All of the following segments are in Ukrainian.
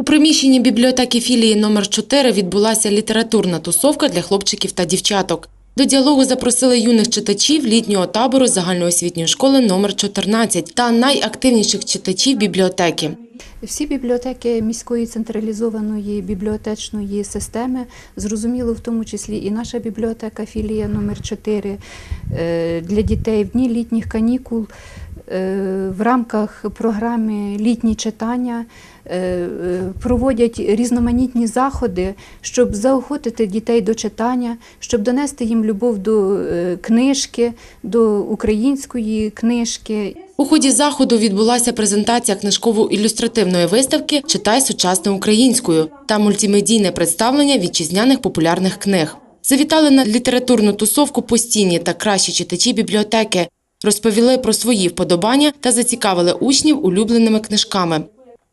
У приміщенні бібліотеки філії номер 4 відбулася літературна тусовка для хлопчиків та дівчаток. До діалогу запросили юних читачів літнього табору загальноосвітньої школи номер 14 та найактивніших читачів бібліотеки. Всі бібліотеки міської централізованої бібліотечної системи, зрозуміло, в тому числі і наша бібліотека філія номер 4 е, для дітей в дні літніх канікул в рамках програми Літні читання е, е, проводять різноманітні заходи, щоб заохотити дітей до читання, щоб донести їм любов до е, книжки, до української книжки. У ході заходу відбулася презентація книжково-ілюстративної виставки Читай сучасно українською та мультимедійне представлення вітчизняних популярних книг. Завітали на літературну тусовку постійні та кращі читачі бібліотеки, розповіли про свої вподобання та зацікавили учнів улюбленими книжками.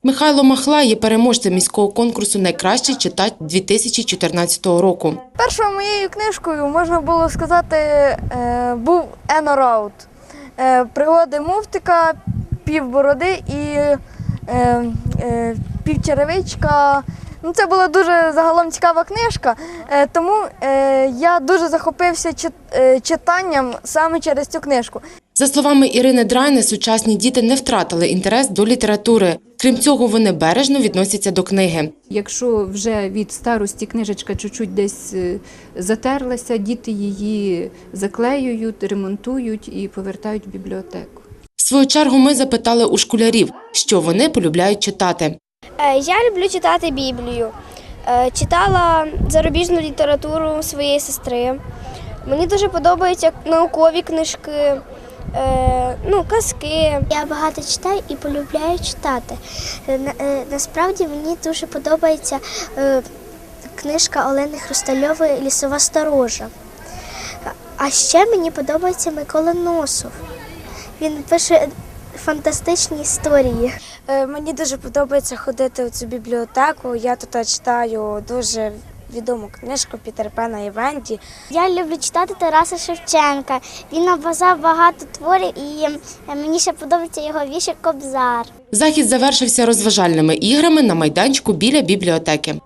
Михайло Махла є переможцем міського конкурсу Найкращий читач 2014 року. Першою моєю книжкою, можна було сказати, е, був Енораут. Е, Пригоди муфтика, півбороди і е, е, півчеревичка. Ну, це була дуже загалом цікава книжка, е, тому е, я дуже захопився чит- е, читанням саме через цю книжку. За словами Ірини Драйни, сучасні діти не втратили інтерес до літератури. Крім цього, вони бережно відносяться до книги. Якщо вже від старості книжечка чуть-чуть десь затерлася, діти її заклеюють, ремонтують і повертають в бібліотеку. В свою чергу ми запитали у школярів, що вони полюбляють читати. Е, Я люблю читати Біблію. Е, Читала зарубіжну літературу своєї сестри. Мені дуже подобаються наукові книжки, е, ну, казки. Я багато читаю і полюбляю читати. На- Насправді мені дуже подобається книжка Олени Хрустальової Лісова сторожа. А ще мені подобається Микола Носов. Він пише фантастичні історії. Е, Мені дуже подобається ходити в цю бібліотеку. Я тут читаю дуже відому книжку Пітер Пена і Венді. Я люблю читати Тараса Шевченка. Він написав багато творів і е, мені ще подобається його віршик Кобзар. Захід завершився розважальними іграми на майданчику біля бібліотеки.